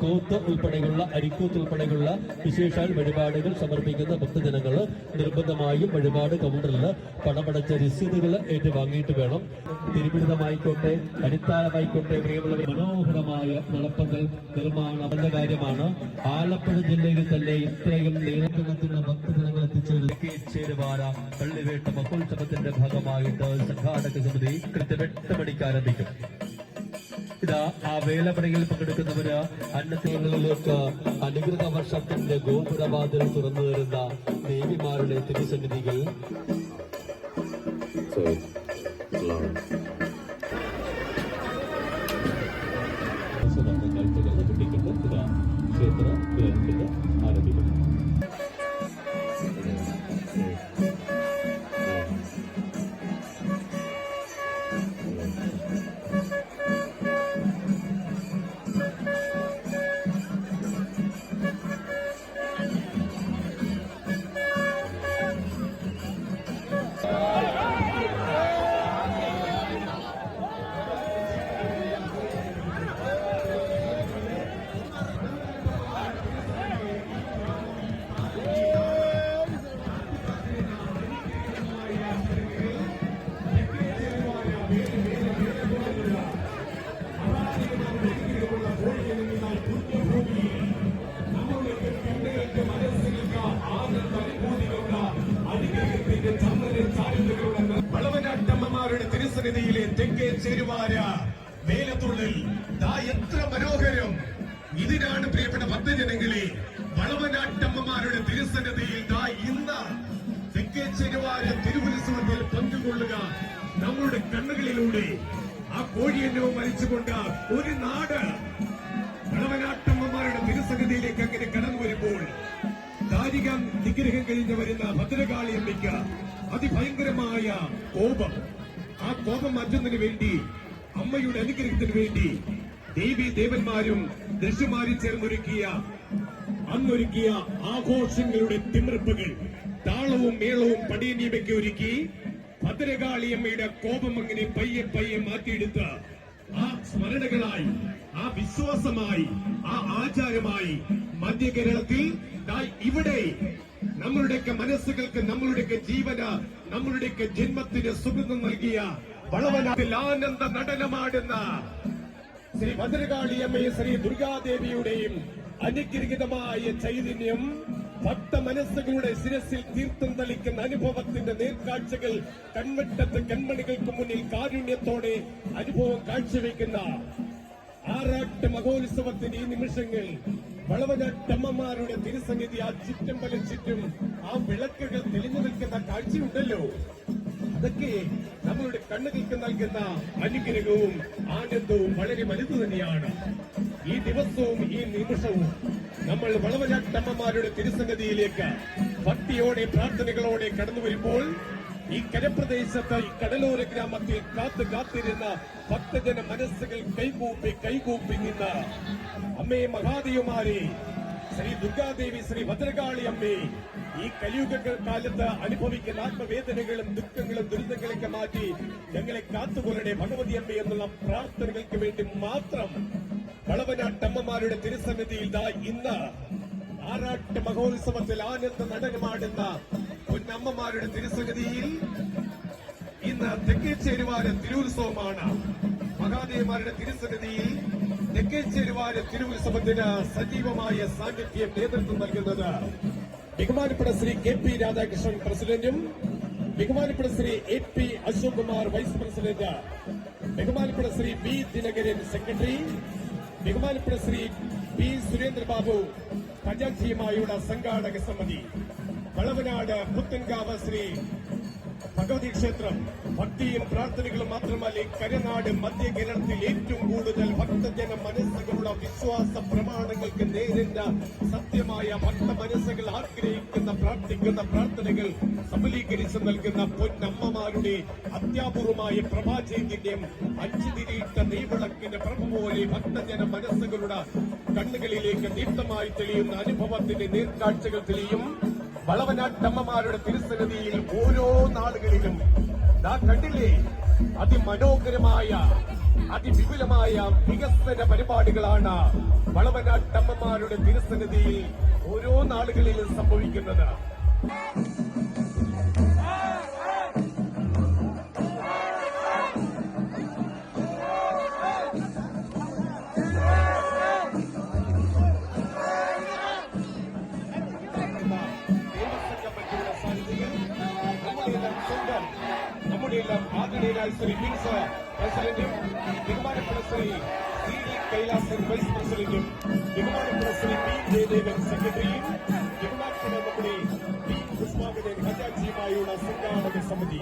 കൂത്ത് ഉൾപ്പെടെയുള്ള അരിക്കൂത്ത് ഉൾപ്പെടെയുള്ള വിശേഷാൽ വഴിപാടുകൾ സമർപ്പിക്കുന്ന ഭക്തജനങ്ങൾ നിർബന്ധമായും വഴിപാട് കൗണ്ടറിൽ പണമടച്ച രസീതുകൾ ഏറ്റുവാങ്ങിയിട്ട് വേണം. തിരുവിടുതമായിക്കോട്ടെ അടിത്താരമായിക്കോട്ടെ പ്രിയമുള്ള മനോഹരമായ നടപ്പന്തൽ നിർമ്മാണം കാര്യമാണ്. ആലപ്പുഴ ജില്ലയിൽ തന്നെ ഇത്രയും നീളത്തിനെത്തുന്ന ഭക്തജനങ്ങൾ എത്തിച്ചേരുവാര ചേരുവാര പള്ളിവേട്ട മഹോത്സവത്തിന്റെ ഭാഗമായിട്ട് സംഘാടക സമിതി കൃത്യം എട്ട് മണിക്ക് ആരംഭിക്കും ഇതാ ആ വേലപ്പണിയിൽ പങ്കെടുക്കുന്നവര് അന്നത്തേങ്ങളിലേക്ക് അനുകൃത വർഷത്തിന്റെ ഗോപുരവാതിൽ തുറന്നു തരുന്ന ദേവിമാരുടെ തിരുസന്നിധികൾ വളവനാട്ടമ്മമാരുടെ തിരുസന്നിധിയിലെ തെക്കേ ചേരുവാര വേലത്തുള്ളിൽ ദാ എത്ര മനോഹരം. ഇതിനാണ് പ്രിയപ്പെട്ട ഭക്തജനങ്ങളെ വളവനാട്ടമ്മമാരുടെ തിരുസന്നിധിയിൽ ദാ ഇന്ന് തെക്കേ ചേരുവാര തിരുവുത്സവത്തിൽ പങ്കുകൊള്ളുക. നമ്മുടെ കണ്ണുകളിലൂടെ ആ കോഴിയന്നവും മരിച്ചുകൊണ്ട് ഒരു നാട് കടവനാട്ടമ്മമാരുടെ തിരുസന്നിധിയിലേക്ക് അങ്ങനെ കടന്നു വരുമ്പോൾ ദാരിക നിഗ്രഹം കഴിഞ്ഞ് വരുന്ന ഭദ്രകാളി അമ്മയ്ക്ക് അതിഭയങ്കരമായ കോപം. ആ കോപം മാറ്റുന്നതിന് വേണ്ടി അമ്മയുടെ അനുഗ്രഹത്തിന് വേണ്ടി ദേവി ദേവന്മാരും ദൃശ്യമാരും ചേർന്നൊരുക്കിയ അന്നൊരുക്കിയ ആഘോഷങ്ങളുടെ തിമിർപ്പുകൾ താളവും മേളവും പടിയനിയമയ്ക്ക് ഒരുക്കി ഭദ്രകാളിയമ്മയുടെ കോപം അങ്ങനെ പയ്യെ പയ്യെ മാറ്റിയെടുത്ത് ആ സ്മരണകളായി ആ വിശ്വാസമായി ആ ആചാരമായി മധ്യ കേരളത്തിൽ ഇവിടെ നമ്മളുടെയൊക്കെ മനസ്സുകൾക്ക് നമ്മളുടെയൊക്കെ ജീവന നമ്മളുടെയൊക്കെ ജന്മത്തിന് സുഗന്ധം നൽകിയ വളവനാട്ടിൽ ആനന്ദ നടനമാടുന്ന ശ്രീ ഭദ്രകാളിയമ്മയും ശ്രീ ദുർഗാദേവിയുടെയും അനുഗ്രഹിതമായ ചൈതന്യം ഭക്ത മനസ്സുകളുടെ ശിരസിൽ തീർത്ഥം തളിക്കുന്ന അനുഭവത്തിന്റെ നേർക്കാഴ്ചകൾ കൺവെട്ടത്ത് കൺമണികൾക്ക് മുന്നിൽ കാരുണ്യത്തോടെ അനുഭവം കാഴ്ചവെക്കുന്ന ആറാട്ട് മഹോത്സവത്തിന്റെ ഈ നിമിഷങ്ങൾ വളവനാട്ടമ്മമാരുടെ തിരുസന്നിധി ആ ചുറ്റമ്പലം ചുറ്റും ആ വിളക്കുകൾ തെളിഞ്ഞു നിൽക്കുന്ന കാഴ്ചയുണ്ടല്ലോ. അതൊക്കെ നമ്മളുടെ കണ്ണുകൾക്ക് നൽകുന്ന അനുഗ്രഹവും ആനന്ദവും വളരെ വലുത് തന്നെയാണ്. ഈ ദിവസവും ഈ നിമിഷവും നമ്മൾ വളവനാട്ടമ്മമാരുടെ തിരുസന്നിധിയിലേക്ക് ഭക്തിയോടെ പ്രാർത്ഥനകളോടെ കടന്നു വരുമ്പോൾ ഈ കരപ്രദേശത്ത് ഈ കടലോര ഗ്രാമത്തിൽ കാത്തു കാത്തിരുന്ന ഭക്തജന മനസ്സുകൾ കൈകൂപ്പി കൈകൂപ്പി നിന്ന് അമ്മേ മഹാദേവുമാരെ ശ്രീ ദുർഗാദേവി ശ്രീ ഭദ്രകാളി അമ്മേ ഈ കലിയുഗ കാലത്ത് അനുഭവിക്കുന്ന ആത്മവേദനകളും ദുഃഖങ്ങളും ദുരിതങ്ങളൊക്കെ മാറ്റി ഞങ്ങളെ കാത്തുകൊള്ളണേ ഭഗവതി അമ്മ എന്നുള്ള പ്രാർത്ഥനകൾക്ക് വേണ്ടി മാത്രം വളവനാട്ടമ്മമാരുടെ തിരുസന്നിധിയിൽ ദാ ഇന്ന് ആറാട്ട് മഹോത്സവത്തിൽ ആനന്ദ നടനമാടുന്ന പൊന്നമ്മമാരുടെ തിരുസന്നിധിയിൽ ഇന്ന് തെക്കേച്ചേരുവാര തിരുവുത്സവമാണ്. മഹാദേവന്മാരുടെ തിരുസന്നിധിയിൽ തെക്കേച്ചേരുവാര തിരുവുത്സവത്തിന് സജീവമായ സാന്നിധ്യം നേതൃത്വം നൽകുന്നത് ബഹുമാനപ്പെട്ട ശ്രീ കെ പി രാധാകൃഷ്ണൻ പ്രസിഡന്റും ബഹുമാനപ്പെട്ട Shri A P Ashok Kumar vice president ബഹുമാനപ്പെട്ട ശ്രീ ബി ദിനകരൻ സെക്രട്ടറി ബഹുമാനപ്പെട്ട ശ്രീ പി സുരേന്ദ്രബാബു ഖജാൻജിയുമായുള്ള സംഘാടക സമിതി വളവനാട് പുത്തൻകാവ് ശ്രീ ഭഗവതി ക്ഷേത്രം. ഭക്തിയും പ്രാർത്ഥനകളും മാത്രമല്ല കരനാട് മധ്യ കേരളത്തിൽ ഏറ്റവും കൂടുതൽ ഭക്തജന മനസ്സുകളുടെ വിശ്വാസ പ്രമാണങ്ങൾക്ക് നേരിട്ട സത്യമായ ഭക്ത മനസ്സുകൾ ആഗ്രഹിക്കുന്ന പ്രാർത്ഥിക്കുന്ന പ്രാർത്ഥനകൾ സഫലീകരിച്ച് നൽകുന്ന പൊന്നമ്മമാരുടെ അത്യാപൂർവമായ പ്രഭാചൈതന്യം അഞ്ചു തിരിയിട്ട നെയ്വിളക്കിന്റെ പ്രഭ പോലെ ഭക്തജന മനസ്സുകളുടെ കണ്ണുകളിലേക്ക് ദീപ്തമായി തെളിയുന്ന അനുഭവത്തിന്റെ നേർക്കാഴ്ചകൾ തെളിയും. വളവനാട്ടമ്മമാരുടെ തിരുസന്നിധിയിൽ ഓരോ നാളുകളിലും ദാ കണ്ടില്ലേ? അതിമനോഹരമായ അതിവിപുലമായ വികസന പരിപാടികളാണ് വളവനാട്ടമ്മമാരുടെ തിരുസന്നിധിയിൽ ഓരോ നാളുകളിലും സംഭവിക്കുന്നത്. ലാൽ ശ്രീ മിൻസ് പ്രസിഡന്റും ബഹുമാനപ്പെട്ട Shri C D Kailasan vice പ്രസിഡന്റും ബഹുമാനപ്പെട്ട ശ്രീ പി ജയദേവൻ സെക്രട്ടറിയും ബഹുമാനപ്പെട്ട നമ്മുടെ പി പുഷ്പാവിനെ ഹജാജിയുമായുള്ള സംഘാടക സമിതി